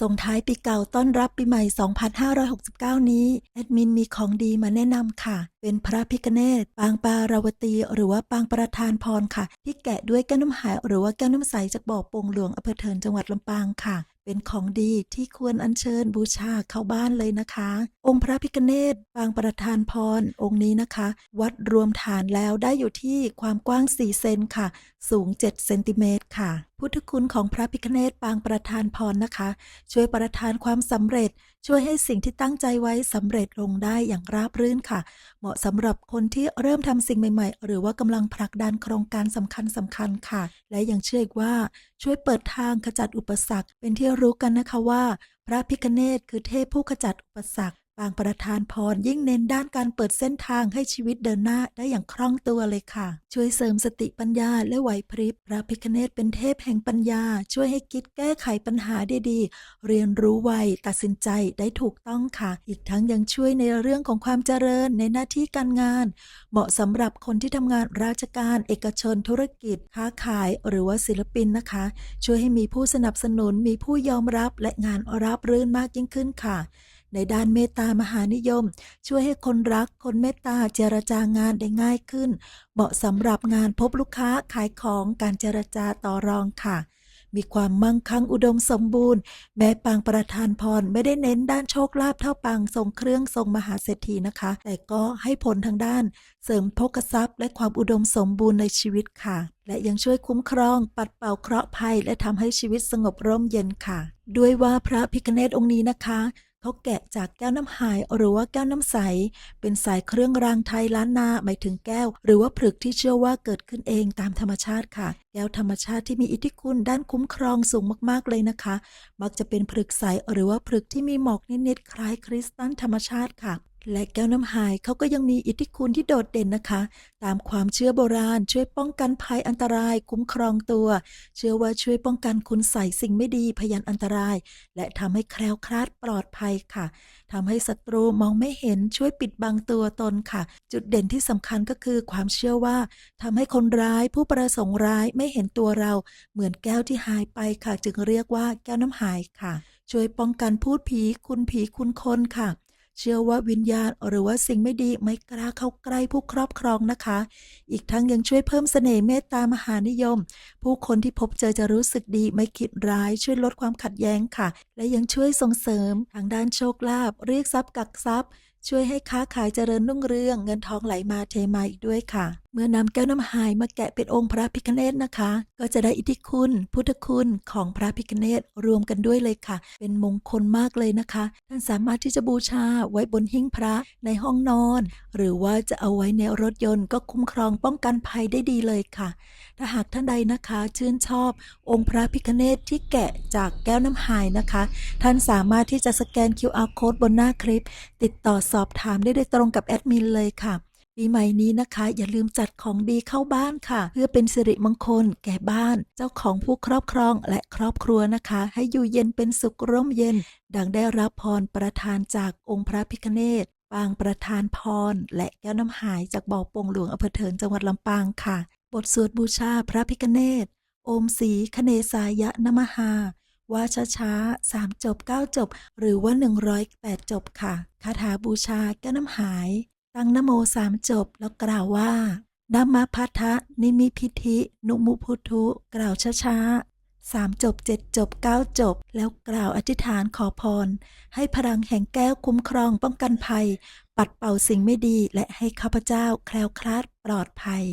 ส่งท้ายปีเก่าต้อนรับปีใหม่ 2569 นี้ แอดมินมีของดีมาแนะนำค่ะ เป็นพระพิคเนตปางปาราวตี หรือว่าปางประธานพรค่ะ ที่แกะด้วยแก้วน้ำหายหรือว่าแก้วน้ำใสจากบ่อปงหลวงอำเภอเทินจังหวัดลำปางค่ะ เป็นของดีที่ควรอัญเชิญบูชาเข้าบ้านเลยนะคะ องค์พระพิคเนตปางประธานพรองค์นี้นะคะ วัดรวมฐานแล้วได้อยู่ที่ความกว้าง 4 เซนค่ะ สูง 7 เซนติเมตรค่ะ พุทธคุณของพระพิคเนตปางประธานพรนะคะ ช่วยประทานความสำเร็จ ช่วยให้สิ่งที่ตั้งใจไว้สำเร็จลงได้อย่างราบรื่นค่ะ เหมาะสำหรับคนที่เริ่มทำสิ่งใหม่ ๆ หรือว่ากำลังผลักดันโครงการสำคัญสำคัญๆค่ะ และยังเชื่ออีกว่าช่วยเปิดทางขจัดอุปสรรค เป็นที่รู้กันนะคะว่า พระพิคเนตคือเทพผู้ขจัดอุปสรรค ปางประธานพรยิ่งเน้นด้านการเปิดเส้นทางให้ชีวิตเดินหน้าได้อย่างคล่องตัวเลยค่ะ ช่วยเสริมสติปัญญาและไหวพริบพระพิคเนตเป็นเทพแห่งปัญญา ช่วยให้คิดแก้ไขปัญหาได้ดี เรียนรู้ไวตัดสินใจได้ถูกต้องค่ะ อีกทั้งยังช่วยในเรื่องของความเจริญในหน้าที่การงาน เหมาะสำหรับคนที่ทำงานราชการ เอกชนธุรกิจ ค้าขายหรือว่าศิลปินนะคะ ช่วยให้มีผู้สนับสนุนมีผู้ยอมรับและงานราบรื่นมากยิ่งขึ้นค่ะ ในด้านเมตตามหานิยม ช่วยให้คนรักคนเมตตาเจรจางานได้ง่ายขึ้น เหมาะสำหรับงานพบลูกค้าขายของการเจรจาต่อรองค่ะ มีความมั่งคั่งอุดมสมบูรณ์ แม้ปางประธานพรไม่ได้เน้นด้านโชคลาภเท่าปางทรงเครื่องทรงมหาเศรษฐีนะคะ แต่ก็ให้ผลทางด้าน เสริมโภคทรัพย์ และความอุดมสมบูรณ์ในชีวิตค่ะและยังช่วยคุ้มครองปัดเป่าเคราะห์ภัย และทำให้ชีวิตสงบร่มเย็นค่ะ ด้วยว่าพระพิคเนตองค์นี้นะคะเขาแกะจากแก้วน้ำหายหรือว่าแก้วน้ำใส เป็นสายเครื่องรางไทยล้านนาหมายถึงแก้ว หรือว่าผลึกที่เชื่อว่าเกิดขึ้นเองตามธรรมชาติค่ะ แก้วธรรมชาติที่มีอิทธิคุณด้านคุ้มครองสูงมากๆเลยนะคะ มักจะเป็นผลึกใสหรือว่าผลึกที่มีหมอกนิดๆคล้ายคริสตัลธรรมชาติค่ะ และแก้วน้ำหายเขาก็ยังมีอิทธิคุณที่โดดเด่นนะคะ ตามความเชื่อโบราณ ช่วยป้องกันภัยอันตราย คุ้มครองตัว เชื่อว่าช่วยป้องกันคุณใส่สิ่งไม่ดีพยันอันตราย และทำให้แคล้วคลาดปลอดภัยค่ะทำให้ศัตรูมองไม่เห็นช่วยปิดบังตัวตนค่ะ จุดเด่นที่สำคัญก็คือความเชื่อว่าทำให้คนร้ายผู้ประสงค์ร้ายไม่เห็นตัวเรา เหมือนแก้วที่หายไปค่ะ จึงเรียกว่าแก้วน้ำหายค่ะ ช่วยป้องกันพูดผีคุณผีคุณคนค่ะ เชื่อว่าวิญญาณหรือว่าสิ่งไม่ดีไม่กล้าเข้าใกล้ผู้ครอบครองนะคะ อีกทั้งยังช่วยเพิ่มเสน่ห์เมตตามหานิยม ผู้คนที่พบเจอจะรู้สึกดีไม่คิดร้ายช่วยลดความขัดแย้งค่ะ และยังช่วยส่งเสริมทางด้านโชคลาภเรียกทรัพย์กักทรัพย์ ช่วยให้ค้าขายเจริญรุ่งเรืองเงินทองไหลมาเทมาอีกด้วยค่ะ เมื่อนำแก้วน้ำหายมาแกะเป็นองค์พระพิคเนตนะคะ ก็จะได้อิทธิคุณ พุทธคุณของพระพิคเนตรวมกันด้วยเลยค่ะ เป็นมงคลมากเลยนะคะท่านสามารถที่จะบูชาไว้บนหิ้งพระในห้องนอน หรือว่าจะเอาไว้ในรถยนต์ก็คุ้มครองป้องกันภัยได้ดีเลยค่ะ ถ้าหากท่านใดนะคะชื่นชอบองค์พระพิคเนตที่แกะจากแก้วน้ำหายนะคะ ท่านสามารถที่จะสแกน QR code บนหน้าคลิป ติดต่อสอบถามได้โดยตรงกับแอดมินเลยค่ะ ปีใหม่นี้นะคะ อย่าลืมจัดของดีเข้าบ้านค่ะ เพื่อเป็นสิริมงคลแก่บ้าน เจ้าของผู้ครอบครองและครอบครัวนะคะ ให้อยู่เย็นเป็นสุขร่มเย็น ดังได้รับพรประทานจากองค์พระพิคเนตปางประทานพร และแก้วน้ำหายจากบ่อปงหลวงอำเภอเถินจังหวัดลำปางค่ะ บทสวดบูชาพระพิคเนตโอมสีคเนสายะนมหาว่าช้าๆสามจบเก้าจบ หรือว่า108จบค่ะ คาถาบูชาแก้วน้ำหาย ตั้งนโมสามจบแล้วกล่าวว่านัมมพัทธะนิมิพิธินุมุพุทุกล่าวช้าๆสามจบเจ็ดจบเก้าจบ แล้วกล่าวอธิษฐานขอพร ให้พลังแห่งแก้วคุ้มครองป้องกันภัย ปัดเป่าสิ่งไม่ดีและให้ข้าพเจ้าแคล้วคลาดปลอดภัย